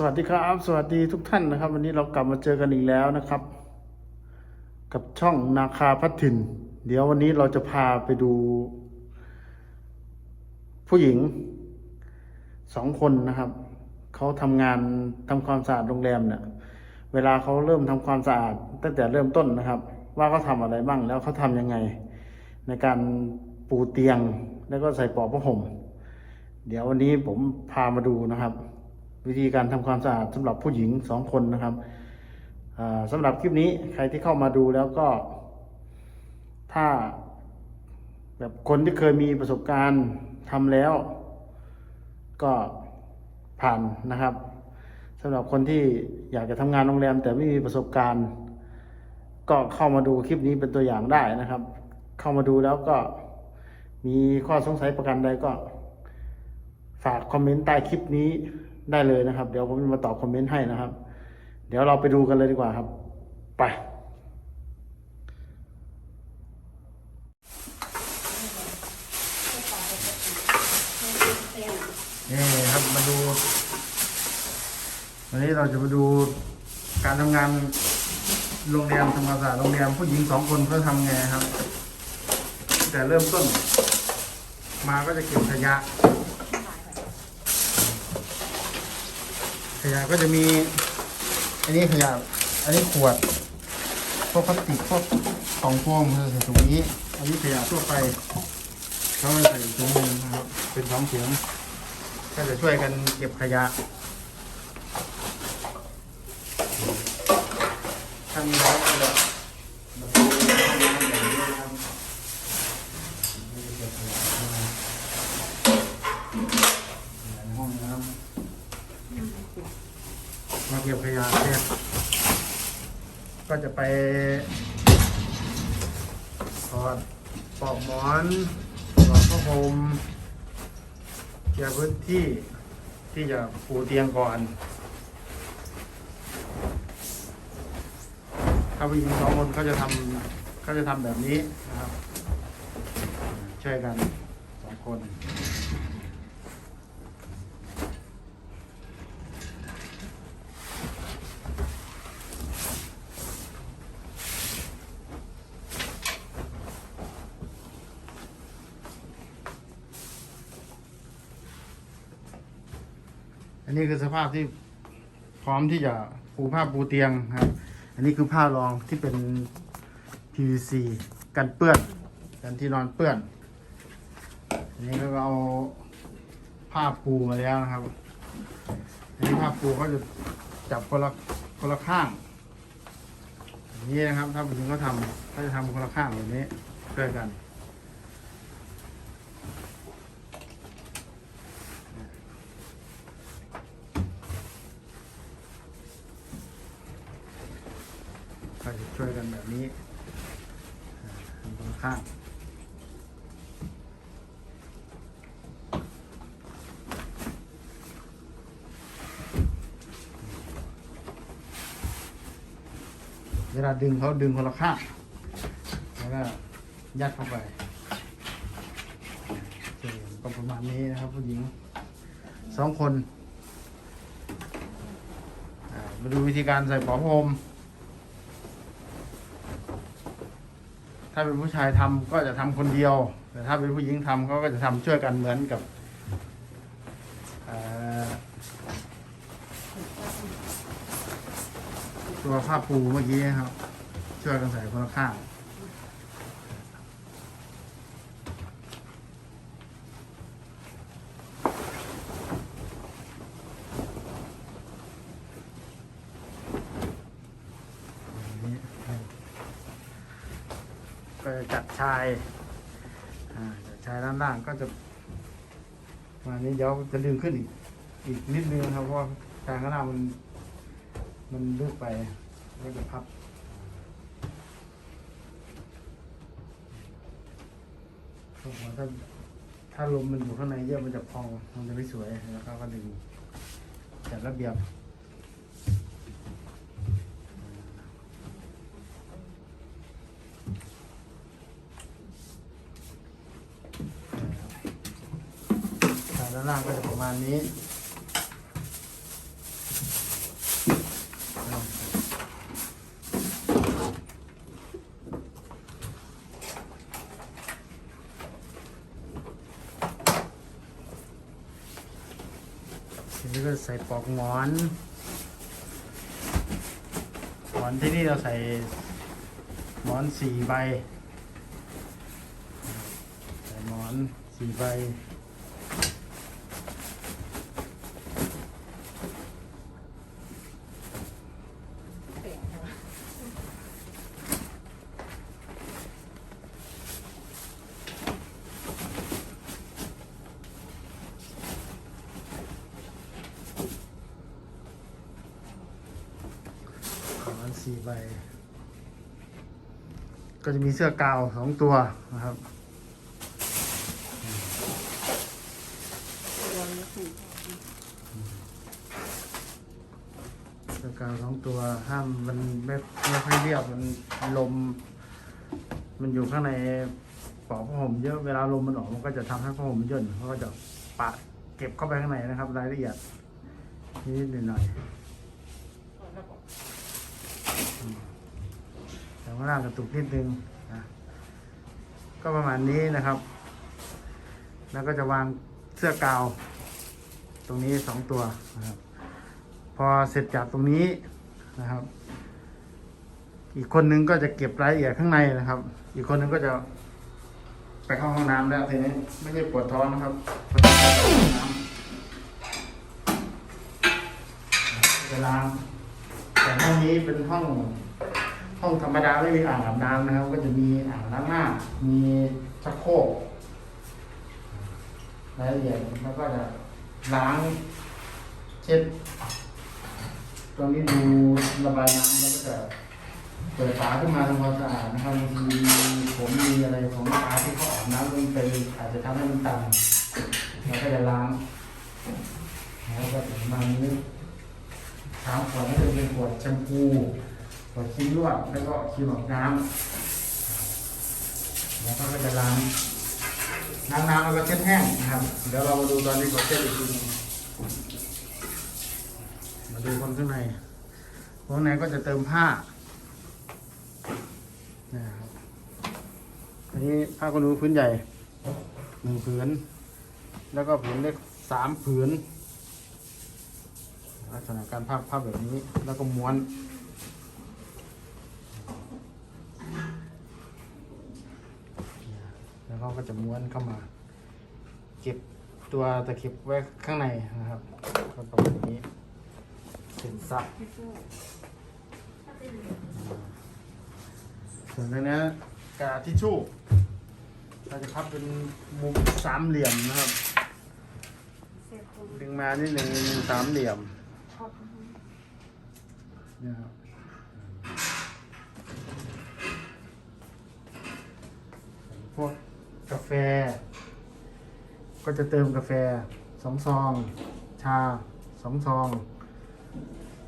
สวัสดีครับ สวัสดีทุกท่านนะครับ วันนี้เรากลับมาเจอกันอีกแล้วนะครับ กับช่องนาคาพัฒถิ่น เดี๋ยววันนี้เราจะพาไปดู ผู้หญิงสองคนนะครับเขาทำงานทำความสะอาดโรงแรมเนี่ย เวลาเขาเริ่มทำความสะอาด ตั้งแต่เริ่มต้นนะครับ ว่าเขาทำอะไรบ้างแล้วเขาทำยังไง ในการปูเตียงแล้วก็ใส่ปลอกผ้าห่ม เดี๋ยววันนี้ผมพามาดูนะครับ วิธีการทำความสะอาดสำหรับผู้หญิงสองคนนะครับอ่าสำหรับคลิปนี้ใครที่เข้ามาดูแล้วก็ ถ้าแบบคนที่เคยมีประสบการณ์ทำแล้ว ก็ผ่านนะครับสำหรับคนที่อยากจะทำงานโรงแรม แต่ไม่มีประสบการณ์ ก็เข้ามาดูคลิปนี้เป็นตัวอย่างได้นะครับ เข้ามาดูแล้วก็มีข้อสงสัยประกันใดก็ ฝากคอมเมนต์ใต้คลิปนี้ ได้เลยนะครับ เดี๋ยวผมจะมาตอบคอมเมนต์ให้นะครับ เดี๋ยวเราไปดูกันเลยดีกว่าครับ ไป นี่ครับมาดู วันนี้เราจะมาดูการทำงานโรงแรมทำความสะอาดโรงแรมผู้หญิงสองคนเขาทำไงครับ แต่เริ่มต้น มาก็จะเก็บขยะ ขยะก็จะมี อันนี้ขยะ อันนี้ขวด พวกพลาสติก พวกกล่องโฟมจะใส่ถุงนี้ อันนี้ขยะทั่วไป เขาใส่ถุงหนึงนะครับ เป็นสองถุงก็จะช่วยกันเก็บขยะทำแล้ก็จะ มาเก็บขยะเสร็จก็จะไปถอดปลอกหมอนถอดผ้าห่มเคลียร์พื้นที่ที่จะปูเตียงก่อน ถ้าผู้หญิงสองคนเขาจะทำเขาจะทำแบบนี้นะครับ ช่วยกันสองคน นนี้คือสภาพที่พร้อมที่จะปูผ้าปูเตียงครับ อันนี้คือผ้ารองที่เป็น PVC กันเปื้อน กันที่นอนเปื้อน อันนี้ก็เอาผ้าปูมาแล้วนะครับ อันนี้ผ้าปูก็จะจับคนละคนละข้างอย่างนี้นะครับ ถ้าผู้หญิงเขาทำเขาจะทำคนละข้างแบบนี้ช่วยกัน ก็จะช่วยกันแบบนี้ทำตรงข้างเวลาดึงเขาดึงคนละข้างแล้วก็ยัดเข้าไปก็ประมาณนี้นะครับผู้หญิงสองคนมาดูวิธีการใส่ปอกโฟม ถ้าเป็นผู้ชายทำก็จะทำคนเดียว แต่ถ้าเป็นผู้หญิงทำเขาก็จะทำช่วยกันเหมือนกับตัวผ้าปูเมื่อกี้ครับ ช่วยกันใส่คนละข้างนี้ ก็จะจัด ชายอ่าจัดชายด้านล่างก็จะมานี้เดี๋ยวจะดึงขึ้นอีกอีกนิดนึงครับเพราะว่าชายข้างล่างมันมันลึกไปก็จะพับถ้าถ้าลมมันอยู่ข้างในเยอะมันจะพองมันจะไม่สวยแล้วก็ก็ดึงจัดระเบียบ ด้านล่างก็จะประมาณนี้ทีนี้ก็ใส่ปอกหงอนหมอนที่นี่เราใส่หมอนสี่ใบ ใส่หมอนสี่ใบ สี่ใบ ก็จะมีเสื้อกาวสองตัวนะครับเสื้อกาวสองตัวห้ามมันไม่ไม่ค่อยเรียบมันลม มันอยู่ข้างในปอกผ้าห่มเยอะเวลาลมมันออกมันก็จะทำให้ผ้าห่มมันย่นเขาก็จะปะเก็บเข้าไปข้างในนะครับ รายละเอียดนิดหน่อย ๆแต่ว่าล่างกระตุกนิดนึงนะก็ประมาณนี้นะครับ แล้วก็จะวางเสื้อกาว ตรงนี้สองตัวนะครับ พอเสร็จจากตรงนี้นะครับ อีกคนนึงก็จะเก็บรายละเอียดข้างในนะครับ อีกคนนึงก็จะไปเข้าห้องน้ำแล้วทีนี้ไม่ใช่ปวดท้องนะครับปวดท้างแต่ห้องนี้เป็นห้อง ห้องธรรมดาไม่มีอ่างอาบน้ำนะครับ ก็จะมีอ่างล้างหน้า มีชักโครกรายละเอียดแล้วก็จะล้างเช็ดตรงนี้ดูระบายน้ำแล้วก็จะเปิดฝาขึ้นมาทำความสะอาดนะครับบางทีผมมีอะไรของปลาที่เขาอาบน้ำลงไปอาจจะทำให้มันต่ำเราก็จะล้างแล้วก็ถึงมานี้สามขวดก็จะเป็นขวดแชมพู วดครีมนวดแล้วก็ครีมอาบน้ำแล้วก็จะล้างล้างน้ำแล้วก็เช็ดแห้งนะครับ เดี๋ยวเรามาดูตอนที่เขาเช็ดอีกทีนึงมาดูคนข้างในข้างในก็จะเติมผ้านะครับอันนี้ผ้าขนหนูพื้นใหญ่หนึ่งผืน แล้วก็ผืนเล็กสามผืนลักษณะการพับพับแบบนี้แล้วก็ม้วน แล้วเขา ก็จะม้วนเข้ามา เก็บตัวตะเข็บไว้ข้างในนะครับก็ประมาณนี้เป็นซับส่วนตรงนี้กระดาษทิชชู่เราจะพับเป็นมุมสามเหลี่ยมนะครับดึงมานิดหนึ่งเป็นมุมสามเหลี่ยมเนี่ยครับพวก กาแฟ ก็จะเติมกาแฟสองซอง ชาสองซอง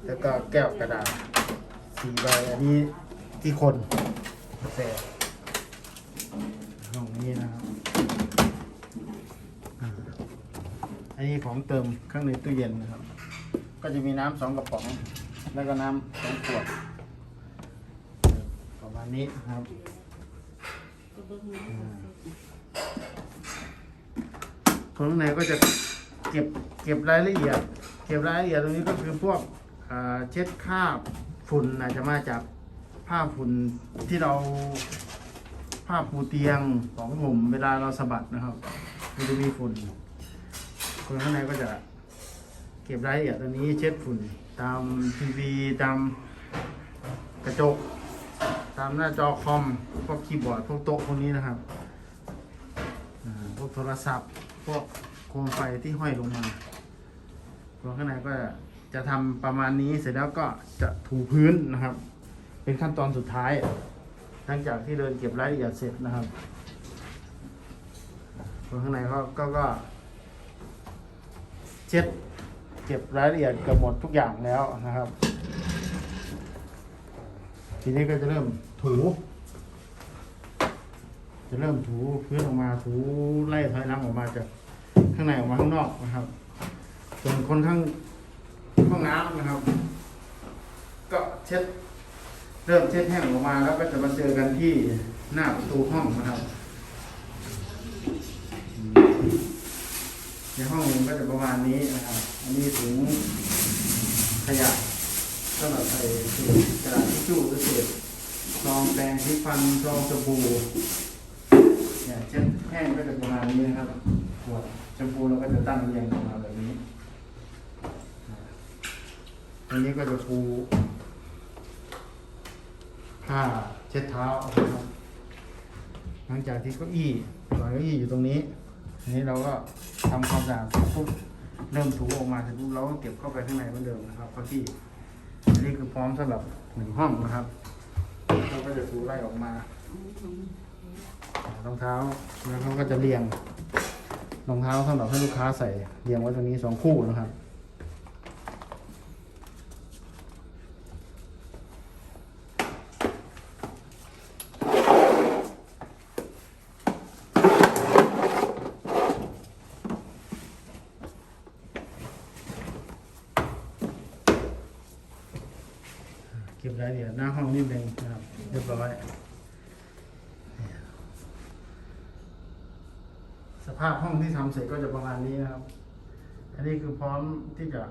แล้วก็แก้วกระดาษสี่ใบอันนี้ที่คนกาแฟตรงนี้นะครับอันนี้ของเติมข้างในตู้เย็นนะครับ ก็จะมีน้ำสองกระป๋อง แล้วก็น้ำสองขวดประมาณนี้นะครับ คนข้างในก็จะเก็บเก็บรายละเอียด เก็บรายละเอียดตรงนี้ก็คือพวกอ่าเช็ดคราบฝุ่นอาจจะมาจากผ้าฝุ่นที่เราผ้าปูเตียงของผมเวลาเราสะบัดนะครับ มันจะมีฝุ่นคนข้างในก็จะเก็บรายละเอียดตรงนี้เช็ดฝุ่นตามทีวีตามกระจก ตามหน้าจอคอม พวกคีย์บอร์ด พวกโต๊ะพวกนี้นะครับพวกโทรศัพท์ พวกโคมไฟที่ห้อยลงมาตัวข้างในก็จะทำประมาณนี้เสร็จแล้วก็จะถูพื้นนะครับ เป็นขั้นตอนสุดท้าย หลังจากที่เดินเก็บรายละเอียดเสร็จนะครับตัวข้างในก็ก็ก็ เช็ดเก็บรายละเอียดเกือบหมดทุกอย่างแล้วนะครับ ทีนี้ก็จะเริ่ม ถู จะเริ่มถูพื้นออกมาถูไล่ถอยหลังออกมาจากข้างในออกมาข้างนอกนะครับ ส่วนคนข้างห้องน้ำนะครับ ก็เช็ด เริ่มเช็ดแห้งออกมาแล้วก็จะมาเจอกันที่หน้าประตูห้องนะครับ ในห้องนึงก็จะประมาณนี้นะครับ อันนี้ถุงขยะสำหรับใส่กระดาษทิชชู่หรือเศษ ซองแปรงที่ฟันซองสบู่เนี่ยเช็ดแห้งก็จะประมาณนี้นะครับขวดแชมพูเราก็จะตั้งเรียงออกมาแบบนี้อันนี้ก็จะปูผ้าเช็ดเท้านะครับหลังจากที่เก้าอี้วางเก้าอี้อยู่ตรงนี้อันนี้เราก็ทำความสะอาดปุ๊บเริ่มถูออกมาเสร็จปุ๊บเราก็เก็บเข้าไปข้างในเหมือนเดิมนะครับเก้าอี้อันนี้คือพร้อมสำหรับหนึ่งห้องนะครับ เขาก็จะถูไล่ออกมา รองเท้าแล้วเขาก็จะเรียง รองเท้าสำหรับให้ลูกค้าใส่เรียงไว้ตรงนี้สองคู่นะครับ เก็บรายละเอียดหน้าห้องนิดนึงนะครับเรียบร้อย สภาพห้องที่ทำเสร็จก็จะประมาณนี้นะครับ อันนี้คือพร้อมที่จะ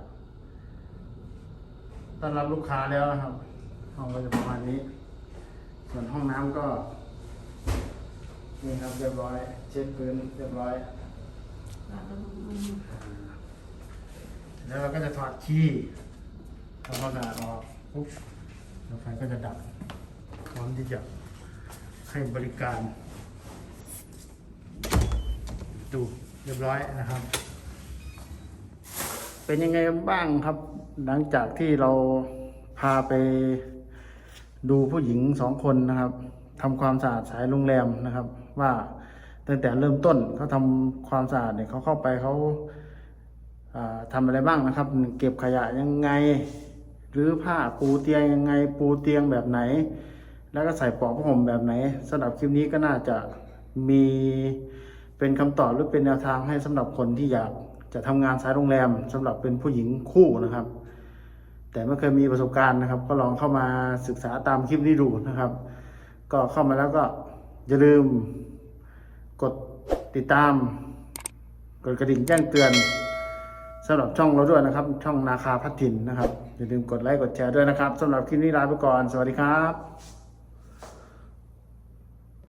ต้อนรับลูกค้าแล้วนะครับ ห้องก็จะประมาณนี้ ส่วนห้องน้ำก็นี่ครับเรียบร้อย เช็ดพื้นเรียบร้อย แล้วเราก็จะถอดขี้ทำความสะอาดออกปุ๊บ แล้วไฟก็จะดับพร้อมที่จะให้บริการ ดูเรียบร้อยนะครับ เป็นยังไงบ้างครับ หลังจากที่เราพาไปดูผู้หญิงสองคนนะครับทำความสะอาดสายโรงแรมนะครับ ว่าตั้งแต่เริ่มต้นเขาทำความสะอาดเนี่ยเขาเข้าไปเขาอ่าทำอะไรบ้างนะครับ เก็บขยะยังไง หรือผ้าปูเตียงยังไงปูเตียงแบบไหน แล้วก็ใส่ปลอกผ้าห่มแบบไหนสำหรับคลิปนี้ก็น่าจะมีเป็นคำตอบหรือเป็นแนวทางให้สำหรับคนที่อยากจะทำงานสายโรงแรมสำหรับเป็นผู้หญิงคู่นะครับ แต่ไม่เคยมีประสบการณ์นะครับ ก็ลองเข้ามาศึกษาตามคลิปนี้ดูนะครับ ก็เข้ามาแล้วก็อย่าลืมกดติดตาม กดกระดิ่งแจ้งเตือน สำหรับช่องเราด้วยนะครับ ช่องนาคาพัฒถินนะครับอย่าลืมกดไลค์กดแชร์ด้วยนะครับสำหรับคลิปนี้ลาไปก่อน สวัสดีครับ